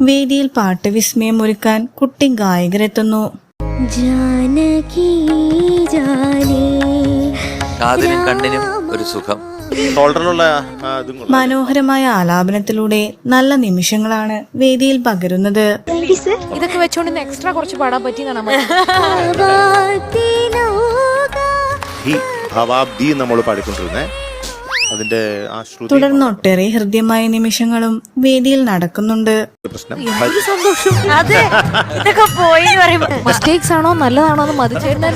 വേദിയിൽ പാട്ട് വിസ്മയം ഒരുക്കാൻ കുട്ടി ഗായകരെത്തുന്നു. കാതിനും കണ്ണിനും ഒരു സുഖം. മനോഹരമായ ആലാപനത്തിലൂടെ നല്ല നിമിഷങ്ങളാണ് വേദിയിൽ പകരുന്നത്. ഇതൊക്കെ വെച്ചോണ്ട് എക്സ്ട്രാ കുറച്ച് പാടാൻ പറ്റി നമ്മൾ പാടിക്കൊണ്ടിരുന്നേ. അതിന്റെ തുടർന്ന് ഒട്ടേറെ ഹൃദ്യമായ നിമിഷങ്ങളും വേദിയിൽ നടക്കുന്നുണ്ട്. സന്തോഷം. അതെ ഇതൊക്കെ പോയി മിസ്റ്റേക്സ് ആണോ നല്ലതാണോ എന്ന്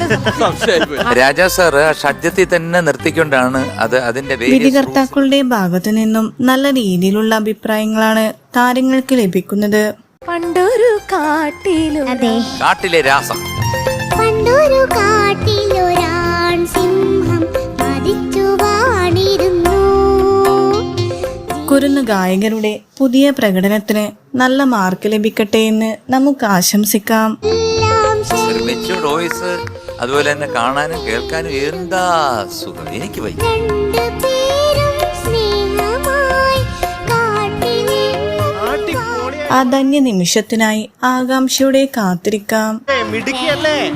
രാജാ സാറ് ആ ഷഡ്ജത്തിൽ തന്നെ നിർത്തിക്കൊണ്ടാണ് അത് അതിന്റെ വിധികർത്താക്കളുടെ ഭാഗത്തു നിന്നും നല്ല രീതിയിലുള്ള അഭിപ്രായങ്ങളാണ് താരങ്ങൾക്ക് ലഭിക്കുന്നത്. പണ്ടൊരു കാട്ടിലു അതെ കാട്ടിലെ രാസം. പണ്ടൊരു കാട്ടിലൊരാൺ കുരുന്നു ഗായകരുടെ പുതിയ പ്രകടനത്തിന് നല്ല മാർക്ക് ലഭിക്കട്ടെ എന്ന് നമുക്ക് ആശംസിക്കാം. വോയിസ് അതുപോലെ തന്നെ കാണാനും കേൾക്കാനും എന്താ സുഖം? എനിക്ക് വയ്യ. ആ ധന്യ നിമിഷത്തിനായി ആകാംക്ഷയോടെ കാത്തിരിക്കാം. മിടുക്കിയല്ലേ?